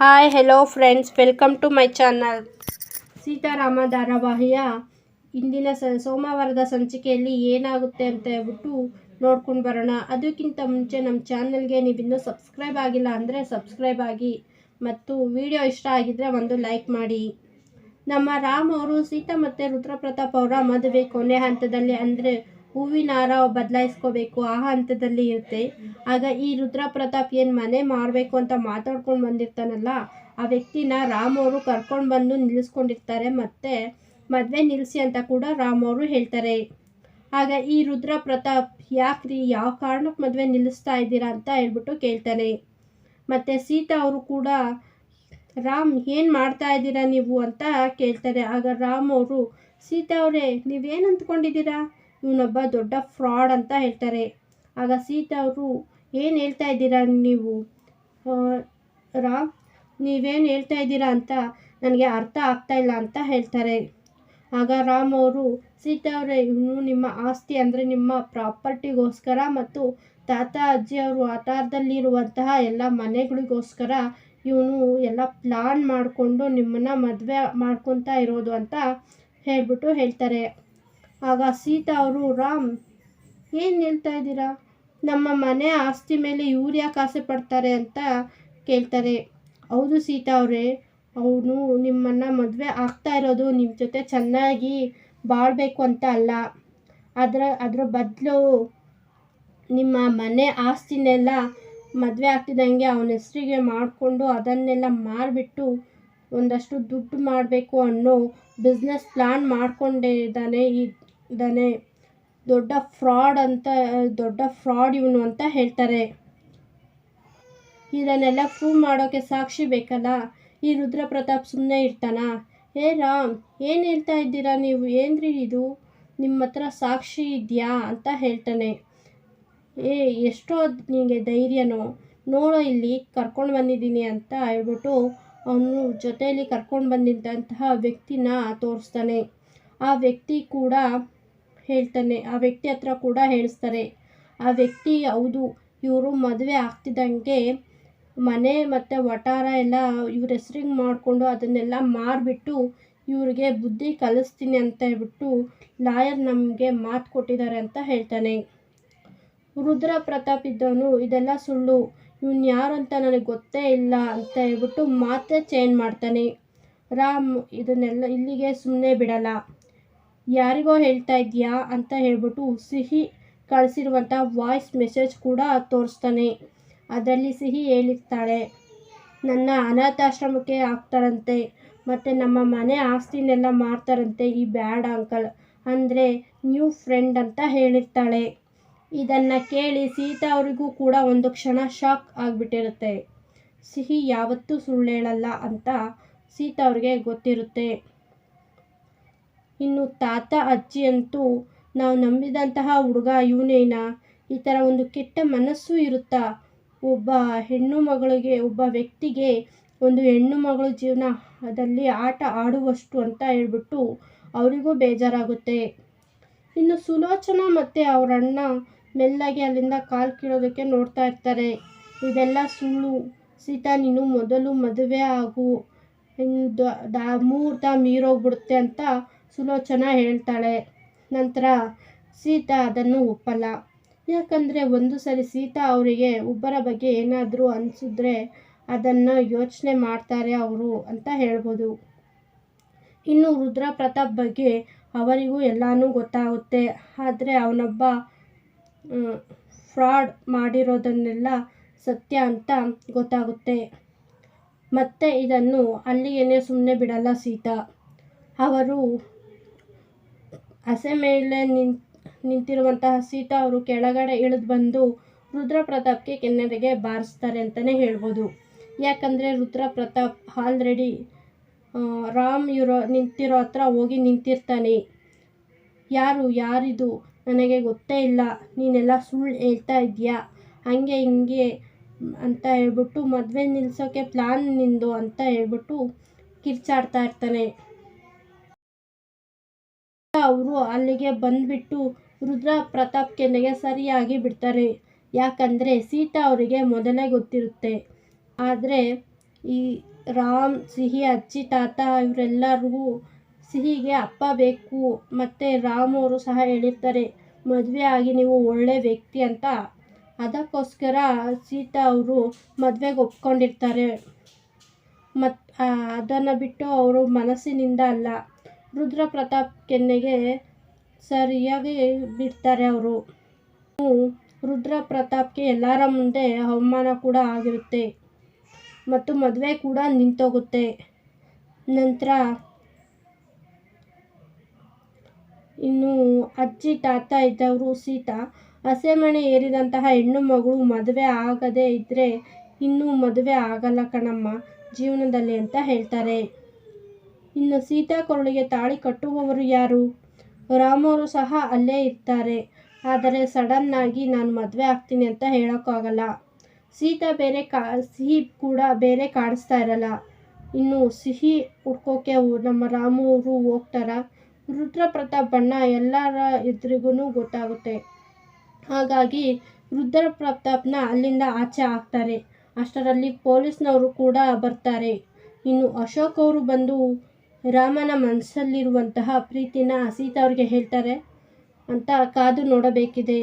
Hi hello friends welcome to my channel Seetharama ಧಾರಾವಾಹಿಯ ಇಂದಿನ ಸ, ಸೋಮವಾರದ ಸಂಚಿಕೆಯಲ್ಲಿ ಏನಾಗುತ್ತೆ ಅಂತ ಹೇಳ್ಬಿಟ್ಟು ನೋಡ್ಕೊಂಡು ಬರೋಣ. ಅದಕ್ಕಿಂತ ಮುಂಚೆ ನಮ್ಮ ಚಾನಲ್ಗೆ ನೀವಿನ್ನೂ ಸಬ್ಸ್ಕ್ರೈಬ್ ಆಗಿಲ್ಲ ಅಂದರೆ ಸಬ್ಸ್ಕ್ರೈಬ್ ಆಗಿ ಮತ್ತು ವಿಡಿಯೋ ಇಷ್ಟ ಆಗಿದ್ದರೆ ಒಂದು ಲೈಕ್ ಮಾಡಿ. ನಮ್ಮ ರಾಮ್ ಅವರು ಸೀತಾ ಮತ್ತು ರುದ್ರಪ್ರತಾಪ್ ಅವರ ಮದುವೆ ಕೊನೆ ಹಂತದಲ್ಲಿ ಅಂದರೆ ಹೂವಿನ ಹಾರ ಬದಲಾಯಿಸ್ಕೋಬೇಕು ಆ ಹಂತದಲ್ಲಿ ಇರುತ್ತೆ. ಆಗ ಈ ರುದ್ರ ಪ್ರತಾಪ್ ಏನು ಮನೆ ಮಾರಬೇಕು ಅಂತ ಮಾತಾಡ್ಕೊಂಡು ಬಂದಿರ್ತಾನಲ್ಲ, ಆ ವ್ಯಕ್ತಿನ ರಾಮ್ ಅವರು ಕರ್ಕೊಂಡು ಬಂದು ನಿಲ್ಲಿಸ್ಕೊಂಡಿರ್ತಾರೆ ಮತ್ತು ಮದುವೆ ನಿಲ್ಲಿಸಿ ಅಂತ ಕೂಡ ರಾಮ್ ಅವರು ಹೇಳ್ತಾರೆ. ಆಗ ಈ ರುದ್ರ ಪ್ರತಾಪ್ ಯಾಕ್ರಿ, ಯಾವ ಕಾರಣಕ್ಕೆ ಮದುವೆ ನಿಲ್ಲಿಸ್ತಾ ಇದ್ದೀರಾ ಅಂತ ಹೇಳ್ಬಿಟ್ಟು ಕೇಳ್ತಾನೆ. ಮತ್ತು ಸೀತಾ ಅವರು ಕೂಡ, ರಾಮ್, ಏನು ಮಾಡ್ತಾ ಇದ್ದೀರಾ ನೀವು? ಅಂತ ಕೇಳ್ತಾರೆ. ಆಗ ರಾಮ್ ಅವರು, ಸೀತಾ ಅವರೇ, ನೀವೇನು ಅಂದ್ಕೊಂಡಿದ್ದೀರಾ ಇವನೊಬ್ಬ ದೊಡ್ಡ ಫ್ರಾಡ್ ಅಂತ ಹೇಳ್ತಾರೆ. ಆಗ ಸೀತಾ ಅವರು, ಏನು ಹೇಳ್ತಾ ಇದ್ದೀರಾ ನೀವು? ರಾಮ್, ನೀವೇನು ಹೇಳ್ತಾ ಇದ್ದೀರಾ ಅಂತ ನನಗೆ ಅರ್ಥ ಆಗ್ತಾ ಇಲ್ಲ ಅಂತ ಹೇಳ್ತಾರೆ. ಆಗ ರಾಮ್ ಅವರು, ಸೀತಾ ಅವರೇ ಇವನು ನಿಮ್ಮ ಆಸ್ತಿ ಅಂದರೆ ನಿಮ್ಮ ಪ್ರಾಪರ್ಟಿಗೋಸ್ಕರ ಮತ್ತು ತಾತ, ಅಜ್ಜಿ ಅವರು ಆಧಾರದಲ್ಲಿರುವಂತಹ ಎಲ್ಲ ಮನೆಗಳಿಗೋಸ್ಕರ ಇವನು ಎಲ್ಲ ಪ್ಲಾನ್ ಮಾಡಿಕೊಂಡು ನಿಮ್ಮನ್ನು ಮದುವೆ ಮಾಡ್ಕೊತಾ ಇರೋದು ಅಂತ ಹೇಳಿಬಿಟ್ಟು ಹೇಳ್ತಾರೆ. ಆಗ ಸೀತಾ ಅವರು, ರಾಮ್, ಏನು ಹೇಳ್ತಾ ಇದ್ದೀರಾ? ನಮ್ಮ ಮನೆ ಆಸ್ತಿ ಮೇಲೆ ಇವ್ರು ಯಾಕೆ ಆಸೆ ಪಡ್ತಾರೆ ಅಂತ ಕೇಳ್ತಾರೆ. ಹೌದು ಸೀತಾ ಅವರೇ, ಅವನು ನಿಮ್ಮನ್ನು ಮದುವೆ ಆಗ್ತಾ ಇರೋದು ನಿಮ್ಮ ಜೊತೆ ಚೆನ್ನಾಗಿ ಬಾಳಬೇಕು ಅಂತ ಅಲ್ಲ. ಅದರ ಅದರ ಬದಲು ನಿಮ್ಮ ಮನೆ ಆಸ್ತಿನೆಲ್ಲ ಮದುವೆ ಆಗ್ತಿದ್ದಂಗೆ ಅವನ ಹೆಸರಿಗೆ ಮಾಡಿಕೊಂಡು ಅದನ್ನೆಲ್ಲ ಮಾರಿಬಿಟ್ಟು ಒಂದಷ್ಟು ದುಡ್ಡು ಮಾಡಬೇಕು ಅನ್ನೋ ಬಿಸ್ನೆಸ್ ಪ್ಲ್ಯಾನ್ ಮಾಡಿಕೊಂಡೇ ಇದ್ದಾನೆ ಇದ್ದಾನೆ ದೊಡ್ಡ ಫ್ರಾಡ್ ಅಂತ, ದೊಡ್ಡ ಫ್ರಾಡ್ ಇವನು ಅಂತ ಹೇಳ್ತಾರೆ. ಇದನ್ನೆಲ್ಲ ಪ್ರೂವ್ ಮಾಡೋಕ್ಕೆ ಸಾಕ್ಷಿ ಬೇಕಲ್ಲ? ಈ ರುದ್ರ ಪ್ರತಾಪ್ ಸುಮ್ಮನೆ ಇರ್ತಾನಾ? ಹೇ ರಾಮ್, ಏನು ಹೇಳ್ತಾ ಇದ್ದೀರಾ ನೀವು? ಏನ್ರಿ ಇದು? ನಿಮ್ಮ ಹತ್ರ ಸಾಕ್ಷಿ ಇದೆಯಾ ಅಂತ ಹೇಳ್ತಾನೆ. ಏ, ಎಷ್ಟೋ ನಿನಗೆ ಧೈರ್ಯನೋ. ನೋಡೋ ಇಲ್ಲಿ, ಕರ್ಕೊಂಡು ಬಂದಿದ್ದೀನಿ ಅಂತ ಹೇಳ್ಬಿಟ್ಟು ಅವನು ಜೊತೆಯಲ್ಲಿ ಕರ್ಕೊಂಡು ಬಂದಿದ್ದಂತಹ ವ್ಯಕ್ತಿನ ತೋರಿಸ್ತಾನೆ. ಆ ವ್ಯಕ್ತಿ ಕೂಡ ಹೇಳ್ತಾನೆ. ಆ ವ್ಯಕ್ತಿ ಹತ್ರ ಕೂಡ ಹೇಳಿಸ್ತಾರೆ. ಆ ವ್ಯಕ್ತಿ, ಹೌದು, ಇವರು ಮದುವೆ ಆಗ್ತಿದ್ದಂಗೆ ಮನೆ ಮತ್ತು ವಟಾರ ಎಲ್ಲ ಇವ್ರ ಹೆಸ್ರಿಗೆ ಮಾಡಿಕೊಂಡು ಅದನ್ನೆಲ್ಲ ಮಾರಿಬಿಟ್ಟು ಇವ್ರಿಗೆ ಬುದ್ಧಿ ಕಲಿಸ್ತೀನಿ ಅಂತ ಹೇಳ್ಬಿಟ್ಟು ಲಾಯರ್ ನಮಗೆ ಮಾತು ಕೊಟ್ಟಿದ್ದಾರೆ ಅಂತ ಹೇಳ್ತಾನೆ. ರುದ್ರ ಪ್ರತಾಪ್ ಇದ್ದವನು, ಇದೆಲ್ಲ ಸುಳ್ಳು. ಇವನು ಯಾರು ಅಂತ ನನಗೆ ಗೊತ್ತೇ ಇಲ್ಲ ಅಂತ ಹೇಳ್ಬಿಟ್ಟು ಮಾತೇ ಚೇಂಜ್ ಮಾಡ್ತಾನೆ. ರಾಮ್, ಇದನ್ನೆಲ್ಲ ಇಲ್ಲಿಗೆ ಸುಮ್ಮನೆ ಬಿಡಲ್ಲ. ಯಾರಿಗೋ ಹೇಳ್ತಾ ಇದೆಯಾ ಅಂತ ಹೇಳ್ಬಿಟ್ಟು ಸಿಹಿ ಕಳಿಸಿರುವಂಥ ವಾಯ್ಸ್ ಮೆಸೇಜ್ ಕೂಡ ತೋರಿಸ್ತಾನೆ. ಅದರಲ್ಲಿ ಸಿಹಿ ಹೇಳಿರ್ತಾಳೆ. ನನ್ನ ಅನಾಥಾಶ್ರಮಕ್ಕೆ ಹಾಕ್ತಾರಂತೆ ಮತ್ತು ನಮ್ಮ ಮನೆ ಆಸ್ತಿನೆಲ್ಲ ಮಾರ್ತಾರಂತೆ ಈ ಬ್ಯಾಡ್ ಅಂಕಲ್. ಅಂದರೆ ನ್ಯೂ ಫ್ರೆಂಡ್ ಅಂತ ಹೇಳಿರ್ತಾಳೆ. ಇದನ್ನು ಕೇಳಿ ಸೀತಾ ಅವರಿಗೂ ಕೂಡ ಒಂದು ಕ್ಷಣ ಶಾಕ್ ಆಗಿಬಿಟ್ಟಿರುತ್ತೆ. ಸಿಹಿ ಯಾವತ್ತೂ ಸುಳ್ಳು ಹೇಳಲ್ಲ ಅಂತ ಸೀತಾ ಅವ್ರಿಗೆ ಗೊತ್ತಿರುತ್ತೆ. ಇನ್ನು ತಾತ, ಅಜ್ಜಿ ಅಂತೂ ನಾವು ನಂಬಿದಂತಹ ಹುಡುಗ ಇವನೇನಾ? ಈ ಥರ ಒಂದು ಕೆಟ್ಟ ಮನಸ್ಸು ಇರುತ್ತಾ? ಒಬ್ಬ ಹೆಣ್ಣು ಮಗಳಿಗೆ, ಒಬ್ಬ ವ್ಯಕ್ತಿಗೆ ಒಂದು ಹೆಣ್ಣು ಮಗಳ ಜೀವನದಲ್ಲಿ ಆಟ ಆಡುವಷ್ಟು ಅಂತ ಹೇಳ್ಬಿಟ್ಟು ಅವರಿಗೂ ಬೇಜಾರಾಗುತ್ತೆ. ಇನ್ನು ಸುಲೋಚನಾ ಮತ್ತು ಅವರ ಅಣ್ಣ ಮೆಲ್ಲಗೆ ಅಲ್ಲಿಂದ ಕಾಲು ಕೀಳೋದಕ್ಕೆ ನೋಡ್ತಾ ಇರ್ತಾರೆ. ಇದೆಲ್ಲ ಸುಳ್ಳು. ಸೀತಾ, ನೀನು ಮೊದಲು ಮದುವೆ ಆಗು. ದಾ ಮುಹೂರ್ತ ಮೀರೋಗ್ಬಿಡುತ್ತೆ ಅಂತ ಸುಲೋಚನಾ ಹೇಳ್ತಾಳೆ. ನಂತರ ಸೀತಾ ಅದನ್ನು ಒಪ್ಪಲ್ಲ. ಯಾಕಂದರೆ ಒಂದು ಸರಿ ಸೀತಾ ಅವರಿಗೆ ಒಬ್ಬರ ಬಗ್ಗೆ ಏನಾದರೂ ಅನಿಸಿದ್ರೆ ಅದನ್ನು ಯೋಚನೆ ಮಾಡ್ತಾರೆ ಅವರು ಅಂತ ಹೇಳ್ಬೋದು. ಇನ್ನು ರುದ್ರ ಪ್ರತಾಪ್ ಬಗ್ಗೆ ಅವರಿಗೂ ಎಲ್ಲನೂ ಗೊತ್ತಾಗುತ್ತೆ. ಆದರೆ ಅವನೊಬ್ಬ ಫ್ರಾಡ್ ಮಾಡಿರೋದನ್ನೆಲ್ಲ ಸತ್ಯ ಅಂತ ಗೊತ್ತಾಗುತ್ತೆ. ಮತ್ತೆ ಇದನ್ನು ಅಲ್ಲಿಗೇನೆ ಸುಮ್ಮನೆ ಬಿಡಲ್ಲ ಸೀತಾ. ಅವರು ಹಸೆ ಮೇಲೆ ನಿನ್, ನಿಂತಿರುವಂತಹ ಸೀತಾ ಅವರು ಕೆಳಗಡೆ ಇಳಿದು ಬಂದು ರುದ್ರ ಪ್ರತಾಪ್ಗೆ ಕೆನ್ನೆರೆಗೆ ಬಾರಿಸ್ತಾರೆ ಅಂತಲೇ ಹೇಳ್ಬೋದು. ಯಾಕಂದರೆ ರುದ್ರ ಪ್ರತಾಪ್ ಆಲ್ರೆಡಿ ರಾಮ್ ಇರೋ, ನಿಂತಿರೋ ಹತ್ರ ಹೋಗಿ ನಿಂತಿರ್ತಾನೆ. ಯಾರು, ಯಾರಿದು? ನನಗೆ ಗೊತ್ತೇ ಇಲ್ಲ. ನೀನೆಲ್ಲ ಸುಳ್ಳು ಹೇಳ್ತಾ ಇದೆಯಾ ಹಂಗೆ ಹಿಂಗೆ ಅಂತ ಹೇಳ್ಬಿಟ್ಟು ಮದುವೆ ನಿಲ್ಲಿಸೋಕ್ಕೆ ಪ್ಲ್ಯಾನ್ ನಿಂದು ಅಂತ ಹೇಳ್ಬಿಟ್ಟು ಕಿರ್ಚಾಡ್ತಾ ಇರ್ತಾನೆ. ಅವರು ಅಲ್ಲಿಗೆ ಬಂದುಬಿಟ್ಟು ರುದ್ರ ಪ್ರತಾಪ್ ಕೆಂದಿಗೆ ಸರಿಯಾಗಿ ಬಿಡ್ತಾರೆ. ಯಾಕಂದರೆ ಸೀತಾ ಅವರಿಗೆ ಮೊದಲೇ ಗೊತ್ತಿರುತ್ತೆ. ಆದರೆ ಈ ರಾಮ್, ಸಿಹಿ, ಅಜ್ಜಿ, ತಾತ ಇವರೆಲ್ಲರಿಗೂ ಸಿಹಿಗೆ ಅಪ್ಪ ಬೇಕು. ಮತ್ತು ರಾಮ್ ಅವರು ಸಹ ಹೇಳಿರ್ತಾರೆ, ಮದುವೆ ಆಗಿ ನೀವು ಒಳ್ಳೆ ವ್ಯಕ್ತಿ ಅಂತ. ಅದಕ್ಕೋಸ್ಕರ ಸೀತಾ ಅವರು ಮದುವೆಗೆ ಒಪ್ಕೊಂಡಿರ್ತಾರೆ. ಮತ್ತು ಅದನ್ನು ಬಿಟ್ಟು ಅವರು ಮನಸ್ಸಿನಿಂದ ಅಲ್ಲ. ರುದ್ರ ಪ್ರತಾಪ್ ಕೆನ್ನೆಗೆ ಸರಿಯಾಗಿ ಬಿಡ್ತಾರೆ ಅವರು. ರುದ್ರ ಪ್ರತಾಪ್ಗೆ ಎಲ್ಲರ ಮುಂದೆ ಅವಮಾನ ಕೂಡ ಆಗಿರುತ್ತೆ ಮತ್ತು ಮದುವೆ ಕೂಡ ನಿಂತೋಗುತ್ತೆ. ನಂತರ ಇನ್ನು ಅಜ್ಜಿ, ತಾತ ಇದ್ದವರು ಸೀತಾ, ಹಸೆಮಣೆ ಏರಿದಂತಹ ಹೆಣ್ಣು ಮಗಳು ಮದುವೆ ಆಗದೇ ಇದ್ದರೆ ಇನ್ನೂ ಮದುವೆ ಆಗಲ್ಲ ಕಣಮ್ಮ, ಜೀವನದಲ್ಲಿ ಅಂತ ಹೇಳ್ತಾರೆ. ಇನ್ನು ಸೀತಾ ಕೊರಳಿಗೆ ತಾಳಿ ಕಟ್ಟುವವರು ಯಾರು? ರಾಮವರು ಸಹ ಅಲ್ಲೇ ಇರ್ತಾರೆ. ಆದರೆ ಸಡನ್ನಾಗಿ ನಾನು ಮದುವೆ ಆಗ್ತೀನಿ ಅಂತ ಹೇಳೋಕ್ಕಾಗಲ್ಲ. ಸೀತಾ ಬೇರೆ ಕಾ, ಸಿಹಿ ಕೂಡ ಬೇರೆ ಕಾಣಿಸ್ತಾ ಇರಲ್ಲ. ಇನ್ನು ಸಿಹಿ ಹುಡ್ಕೋಕೆ ನಮ್ಮ ರಾಮವರು ಹೋಗ್ತಾರ? ರುದ್ರ ಪ್ರತಾಪ್ ಬಣ್ಣ ಎಲ್ಲರ ಎದುರಿಗೂ ಗೊತ್ತಾಗುತ್ತೆ. ಹಾಗಾಗಿ ರುದ್ರ ಪ್ರತಾಪ್ನ ಅಲ್ಲಿಂದ ಆಚೆ ಹಾಕ್ತಾರೆ ಅಷ್ಟರಲ್ಲಿ ಪೊಲೀಸ್ನವರು ಕೂಡ ಬರ್ತಾರೆ. ಇನ್ನು ಅಶೋಕ್ ಅವರು ಬಂದು ರಾಮನ ಮನಸ್ಸಲ್ಲಿರುವಂತಹ ಪ್ರೀತಿನ ಸೀತಾ ಅವ್ರಿಗೆ ಹೇಳ್ತಾರೆ ಅಂತ ಕಾದು ನೋಡಬೇಕಿದೆ.